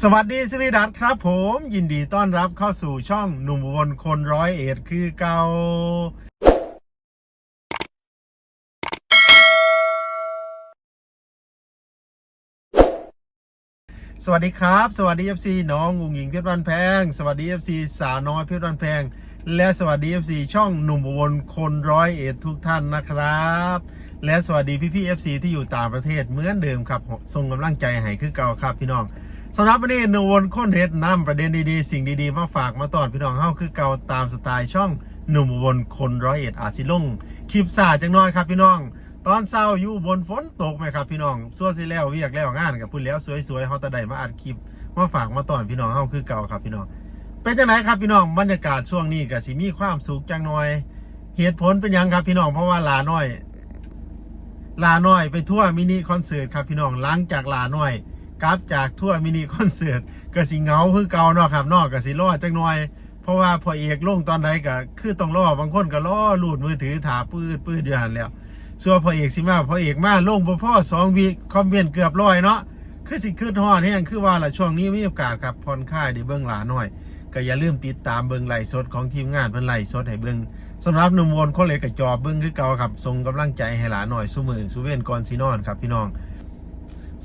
สวัสดีสวีดัตครับผมยินดีต้อนรับเข้าสู่ช่องหนุ่มอุบนคนร้อยเอ็ดคือเกาสวัสดีครับ สวัสดี FC น้องอุงหญิงเพชรบ้านแพง สวัสดี FC สาวน้อยเพชรบ้านแพง และสวัสดี FC ช่องหนุ่มอุบลคนร้อยเอ็ดทุกท่านนะครับ และสวัสดีพี่พี่ FC ที่อยู่ต่างประเทศเหมือนเดิมครับส่งกำลังใจให้คือเก่าครับพี่น้อง สำหรับวันนี้หนุ่มวนค้นเฮ็ดนำประเด็นดีๆ สิ่งดีๆ มาฝากมาตอนพี่น้องเฮาคือเก่าตามสไตล์ช่องหนุ่มวนคนร้อยเอ็ดอาจสิลงคลิปซาจังน้อยครับพี่น้อง ตอนเช้าอยู่บนฝนตกไหมครับพี่น้องส่วนสิแล้วเวียกแล้วงานกับพูดแล้วสวยๆเฮาตะได้มาอัดคลิปมาฝากมาตอนพี่น้องเฮาคือเก่าครับพี่น้องเป็นจังไหนครับพี่น้องบรรยากาศช่วงนี้ก็สิมีความสุขจังน้อย เหตุผลเป็นยังครับพี่น้องเพราะว่าลาน้อย ลาน้อยไปทั่วมินิคอนเสิร์ตครับพี่น้องหลังจากลาน้อย กลับจากทั่วมินิคอนเสิร์ตก็สิเงาคือเก่าเนาะครับนอกก็สิรอจักหน่อย เพราะว่าพอเอกลงตอนใดก็คือต้องรอบางคนก็รอลูดมือถือถาปืดปืดอยู่หันแล้วส่วนพอเอกสิมาพอเอกมาลงบ่พ่อสองวีคอมเมนต์เกือบร้อยเนาะคือสิขึ้นฮอดแห้งคือว่าละช่วงนี้มีโอกาสครับผ่อนคลายได้เบิ่งหลาหน้อย ก็อย่าลืมติดตามเบิ่งไลฟ์สดของทีมงานเพิ่นไลฟ์สดให้เบิ่งสำหรับหนุ่มวนคนเลยก็จอบเบิ่งคือเก่าครับส่งกำลังใจให้หลาหน่อยซุมือซุเว้นก่อนสินอนครับพี่น้อง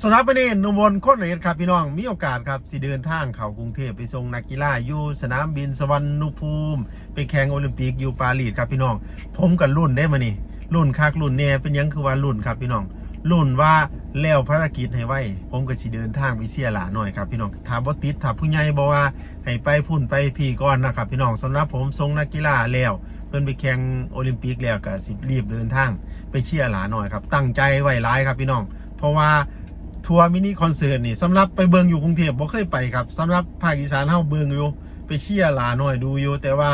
สำหรับวันนี้นุ่มวนคนเลยครับพี่น้องมีโอกาสครับสิเดินทางเข้ากรุงเทพไปส่งนักกีฬาอยู่สนามบินสวรรณภูมิไปแข่งโอลิมปิกอยู่ปารีสครับพี่น้อง ผมกับรุ่นได้มานี่รุ่นคักรุ่นแน่เป็นยังคือว่ารุ่นครับพี่น้องรุ่นว่าแล้วภารกิจให้ไว้ ผมก็สิเดินทางไปเชียร์หลาหน่อยครับพี่น้องถามว่าติดถามผู้ใหญ่บอกว่าให้ไปพุ่นไปพี่ก่อนนะครับพี่น้องสำหรับผมส่งนักกีฬาแล้วเพิ่นไปแข่งโอลิมปิกแล้วก็สิรีบเดินทางไปเชียร์หลาหน่อยครับตั้งใจไว้ร้ายครับพี่น้อง เพราะว่า ทัวร์มินิคอนเสิร์ตนี่สำหรับไปเบิงอยู่กรุงเทพบ่เคยไปครับสำหรับภาคอีสานเฮาเบิงอยู่ ไปเชียร์หลาหน่อยดูอยู่ แต่ว่า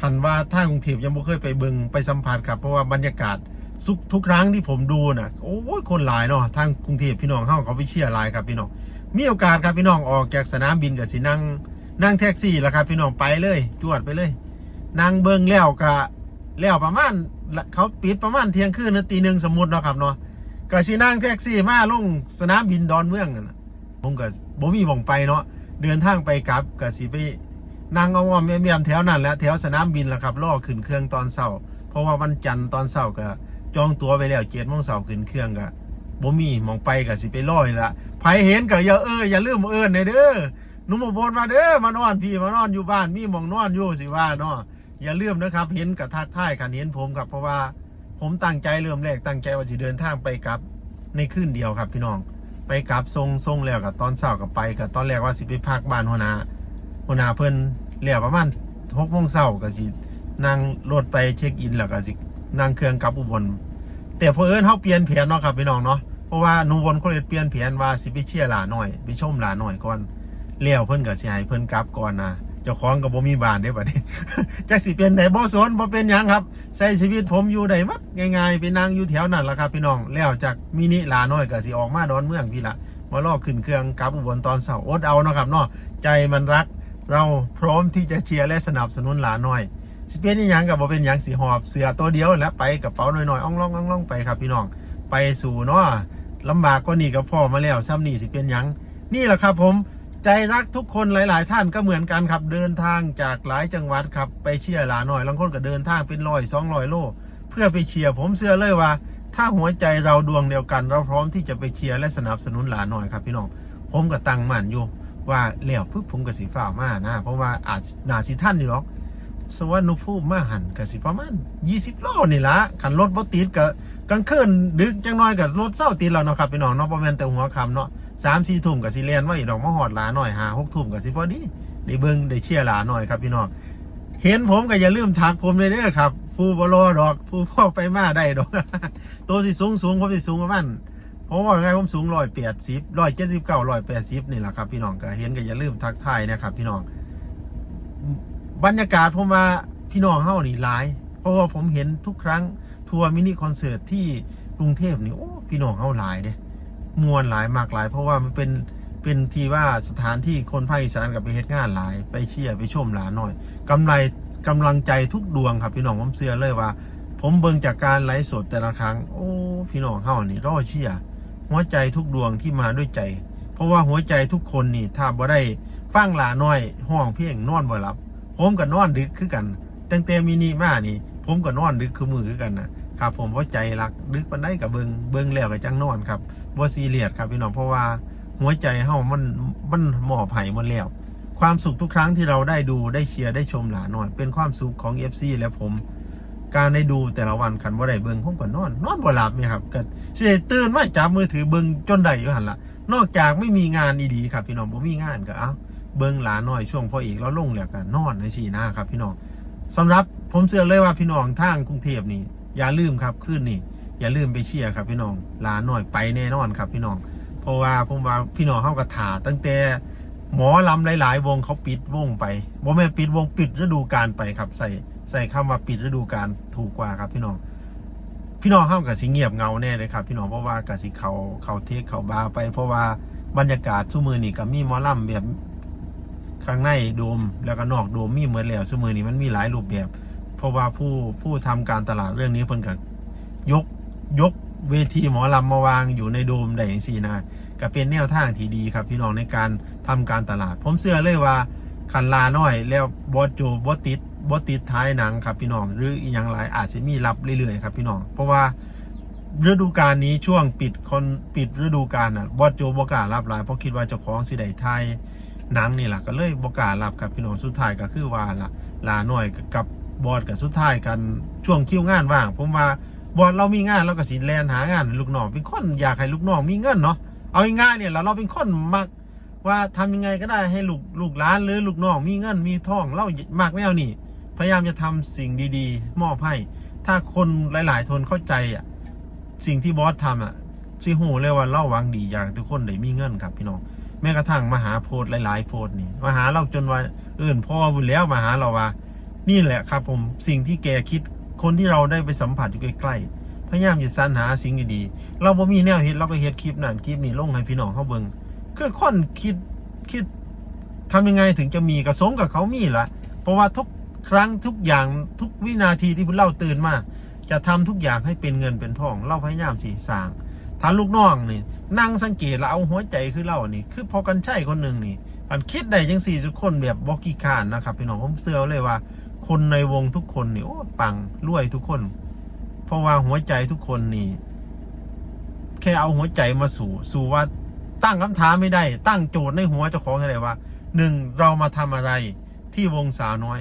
คันว่าทากรุงเทพยังบ่เคยไปเบิงไปสัมผัสครับเพราะว่าบรรยากาศทุกทุกครั้งที่ผมดูนะโอ้ยคนหลายเนาะทางกรุงเทพพี่น้องเข้าเขาไปเชียร์หลายครับพี่น้องมีโอกาสครับพี่น้องออกจากสนามบินกับสินั่งนั่งแท็กซี่แล้วครับ พี่น้องไปเลยจวดไปเลยนั่งเบิงแล้วกะแล้วประมาณเขาปิดประมาณเที่ยงคืนนาทีหนึ่งสมมติเนาะครับเนาะ ก็สินั่งแท็กซี่มาลงสนามบินดอนเมืองนั่นน่ะผมก็บ่มีหมองไปเนาะเดินทางไปกลับก็สิไปนั่งอ้อมเมียมๆแถวนั้นแหละแถวสนามบินแหละครับล่อขึ้นเครื่องตอนเช้าเพราะว่าวันจันทร์ตอนเช้าก็จองตั๋วไปแล้วเจ็ดโมงเสาร์ขึ้นเครื่องกะบ่มีมองไปกะสิไปลอยละไผเห็นก็อย่าเอออย่าลืมเอิ้นในเด้อหนุ่มอุบลมาเด้อมานอนพี่มานอนอยู่บ้านมีหมองนอนอยู่สิว่าเนาะอย่าลืมนะครับ เห็นกับทักทายกันเห็นผมครับเพราะว่า ผมตั้งใจเริ่มแรกตั้งใจว่าจะเดินทางไปกลับในคืนเดียวครับพี่น้อง ไปกลับทรงทรงแล้วกับตอนเช้ากับไปกับตอนแรกว่าสิไปพักบ้านหัวหน้าหัวหน้าเพิ่นแล้วประมาณหกโมงเช้าก็สินั่งรถไปเช็คอินแล้วก็สินั่งเครื่องกลับอุบลแต่พอเอิญเขาเปลี่ยนแผนเนาะครับพี่น้องเนาะเพราะว่านูวนเขาเลยเปลี่ยนแผนว่าสิไปเชียร์หลาหน่อยไปชมหลาหน่อยก่อนเลี้ยวเพิ่นก็สิให้เพิ่นกลับก่อนนะ จ้าของก็บ่มีบ้านเด้บัดนี้จักสิเป็นไดบ่สนบ่เป็นหยังครับใช้ชีวิตผมอยู่ได้หมัดง่ายๆไปนั่งอยู่แถวนั้นล่ะครับพี่น้องแล้วจากมินิหลาน้อยก็สิออกมาดอนเมืองพี่ละมาลอกขึ้นเครื่องกลับอุบลตอนเช้าอดเอาเนาะครับเนาะใจมันรักเราพร้อมที่จะเชียร์และสนับสนุนหลาน้อยสิเป็นอหยังกับบ่เป็นหยังสีหอบเสือตัวเดียวแล้วไปกับเป๋าหน่อยๆอ่องล่องอ่องล่องไปครับพี่น้องไปสู่เนาะลำบากก็นี่กับพ่อมาแล้วซ้ำนี่สิเป็นหยังนี่แหละครับผม ใจรักทุกคนหลาย ๆ ท่านก็เหมือนกันครับ เดินทางจากหลายจังหวัดครับ ไปเชียร์หลาหน่อยบางคนก็เดินทางเป็นร้อยสองร้อยโล เพื่อไปเชียร์ผมเชื่อเลยว่า ถ้าหัวใจเราดวงเดียวกัน เราพร้อมที่จะไปเชียร์และสนับสนุนหลาหน่อยครับพี่น้องผมก็ตั้งมั่นอยู่ว่าแล้วปุ๊บผมก็สีฟ้ามานะเพราะว่าอาจนาสิท่านอยู่หรอกสวรรณภูมิมาหันก็สิประมาณ20โลนี่ละขันรถบ่ติดก็กลางคืนดึกจังน้อยก็รถเศร้าติดแล้วเนาะครับพี่น้องเนาะบ่แม่นแต่หัวคำเนาะ 3 4ทุ่มก็สิเรียนว่าอีดอกมาหอดหลาหน่อย5 6ทุ่มก็สิพอดีได้เบิ่งได้เชียร์หลาหน่อยครับพี่น้องเห็นผมก็อย่าลืมทักผมเลยเด้อครับผู้บ่รอดอกผู้พ่อไปมาได้ดอกตัวสิสูงสูงผมสิสูงประมาณเพราะว่าไงผมสูง180 179 180นี่แหละครับพี่น้องก็เห็นก็อย่าลืมทักทายนะครับพี่น้องบรรยากาศผมว่าพี่น้องเฮานี่หลาย เพราะว่าผมเห็นทุกครั้งทัวร์มินิคอนเสิร์ตที่กรุงเทพนี่โอ้พี่น้องเฮาหลายเด้ มวนหลายมากหลาย เพราะว่ามันเป็นเป็นที่ว่าสถานที่คนภาคอีสานกับไปเฮ็ดงานหลาย ไปเชียร์ไปชมหลานหน่อยกำไรกำลังใจทุกดวงครับพี่น้องผมเชื่อเลยว่า ผมเบิ่งจากการไลฟ์สดแต่ละครั้ง โอ้พี่น้องเฮานี่รอเชียร์หัวใจทุกดวงที่มาด้วยใจ เพราะว่าหัวใจทุกคนนี่ถ้าบ่ได้ฟังหลาน้อย ห้องเพียงนอนบ่หลับ ผมก็นอนดึกคือกันตั้งแต่มินิมานี่ ผมก็นอนดึกคือมือคือกันนะ ครับผมว่าใจรักดึกปานใดกับเบิงเบิงแล้วก็จังนอนครับบ่าซีเรียสครับพี่น้องเพราะว่าหัวใจเฮามันมันหมอบให้หมดแล้ว ความสุขทุกครั้งที่เราได้ดูได้เชียร์ได้ชมหลาน้อย เป็นความสุขของ FC และผม การได้ดูแต่ละวันคันว่าได้เบิงผมก็นอน นอนบ่หลับเนี่ยครับก็สิได้ตื่นมาจับมือถือเบิงจนได้อยู่หันละนอกจากไม่มีงานดีๆครับพี่น้องบ่มีงานก็เอาเบิงหลานน้อยช่วงพ่ออีกแล้วลงแล้วก็นนอนในสีหน้าครับพี่น้องสำหรับผมเชื่อเลยว่าพี่น้องทางกรุงเทพนี่ อย่าลืมครับขึ้นนี่ อย่าลืมไปเชียร์ครับพี่น้องลาหน้อยไปแน่นอนครับพี่น้อง เพราะว่าผมว่าพี่น้องเข้ากระถาตั้งแต่หมอลำหลาย ๆ วงเขาปิดวงไปบ่แม่ปิดวงปิดฤดูกาลไปครับใส่ใส่คำว่าปิดฤดูกาลถูกกว่าครับพี่น้อง พี่น้องเข้ากับสิเงียบเงาแน่เลยครับ พี่น้องเพราะว่ากับสิเขาเขาเทคเขาบาไป เพราะว่าบรรยากาศทุกมือนี่ก็มีหมอลำแบบข้างในโดมแล้วก็นอกโดมมีเหมือนแล้วทุกมือนี่มันมีหลายรูปแบบ เพราะว่าผู้ผู้ทำการตลาดเรื่องนี้เพิ่นก็ยกยกเวทีหมอลำมาวางอยู่ในโดมได้อย่างสี่นะก็เป็นแนวทางที่ดีครับ พี่น้องในการทำการตลาด ผมเชื่อเลยว่าคันลาน้อยแล้วบอสโจบอสติดบอสติดท้ายหนังครับพี่น้อง หรืออีกอย่างไรอาจจะมีรับเรื่อยๆครับพี่น้อง เพราะว่าฤดูกาลนี้ช่วงปิดคนปิดฤดูกาลน่ะบอสโจบการับหลายเพราะคิดว่าเจ้าของสิได้ไทยหนังนี่แหละก็เลยบกล้ารับครับพี่น้องสุดท้ายก็คือว่าละลาน้อยกับ บอสกับสุดท้ายกันช่วงคิวงานว่าง ผมว่าบอสเรามีงานเราก็สิแลนหางานลูกน้องเป็นคนอยากให้ลูกน้องมีเงินเนาะเอาง่ายๆเนี่ยเราเราเป็นคนมักว่าทำยังไงก็ได้ให้ลูกลูกหลานหรือลูกน้องมีเงินมีทองเล่ามากแนวนี่ พยายามจะทำสิ่งดีๆ มอบให้ ถ้าคนหลาย ๆ ทนเข้าใจอะสิ่งที่บอสทำอะสิหูเลยว่าเล่าวังดีอยากทุกคนได้มีเงินครับพี่น้องแม้กระทั่งมาหาโพสต์หลาย ๆ โพสต์นี่มาหาเราจนว่าเอื่นพ่อบุญแล้วมาหาเราว่า นี่แหละครับผมสิ่งที่แกคิดคนที่เราได้ไปสัมผัสอยู่ใกล้ๆพยายามจะสรรหาสิ่งดีๆเราบ่มีแนวเฮ็ดเราก็เฮ็ดคลิปนั่นคลิปนี้ลงให้พี่น้องเขาเบิ่งคือคนคิดคิดทำยังไงถึงจะมีกระสงกับเขามีละเพราะว่าทุกครั้งทุกอย่างทุกวินาทีที่พวกเราตื่นมา จะทำทุกอย่างให้เป็นเงินเป็นทองเราพยายามสีสร้างถ้าลูกน้องนี่นั่งสังเกตแล้วเอาหัวใจคือเรานี่ คือพอกันใช่คนหนึ่งนี่มันคิดได้จังสี่ทุกคนแบบบอกกี้คานนะครับพี่น้องผมเสือเลยว่า คนในวงทุกคนนี่โอ้ปังรวยทุกคน เพราะว่าหัวใจทุกคนนี่ แค่เอาหัวใจมาสู่ สู่ว่าตั้งคำถามไม่ได้ ตั้งโจทย์ในหัวเจ้าของให้เลยว่าหนึ่งเรามาทำอะไรที่วงสาวน้อย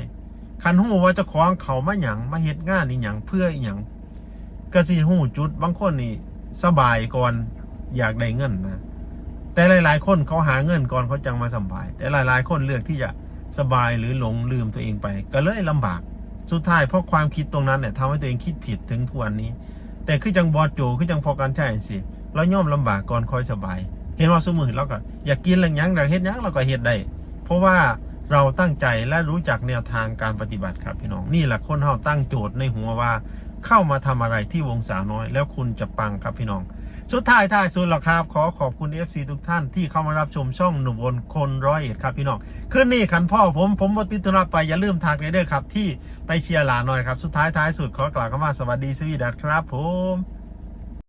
คันหูว่าเจ้าของเขามาหยังมาเฮ็ดงานนี่หยังเพื่ออหยังกระสีหูจุดบางคนนี่สบายก่อนอยากได้เงินนะแต่หลาย ๆ คนเขาหาเงินก่อนเขาจังมาสบาย แต่หลาย ๆ คนเลือกที่จะ สบายหรือหลงลืมตัวเองไป ก็เลยลำบาก สุดท้ายเพราะความคิดตรงนั้นเนี่ยทำให้ตัวเองคิดผิดถึงทุกวันนี้ แต่คือจังบอดโจคือจังพอกันใช่สิเราย่อมลำบากก่อนคอยสบาย เห็นว่าสมือเราก็อยากกินอะไรยังอยากเฮ็ดยังเราก็เฮ็ดได้เพราะว่าเราตั้งใจและรู้จักแนวทางการปฏิบัติครับพี่น้องนี่แหละคนเฮาตั้งโจทย์ในหัวว่า เข้ามาทำอะไรที่วงสาวน้อย แล้วคุณจะปังครับพี่น้อง สุดท้ายท้ายสุดหรอกครับ ขอขอบคุณ FC ทุกท่านที่เข้ามารับชมช่องหนุ่มวนคนร้อยเอ็ดครับพี่น้องคืนนี้ขันพ่อผมผมบติดธุระไปอย่าลืมทักเลยเด้อครับ ที่ไปเชียร์หลานหน่อยครับ สุดท้ายท้ายสุดขอกล่าวคำว่าสวัสดีสวีดัสครับผม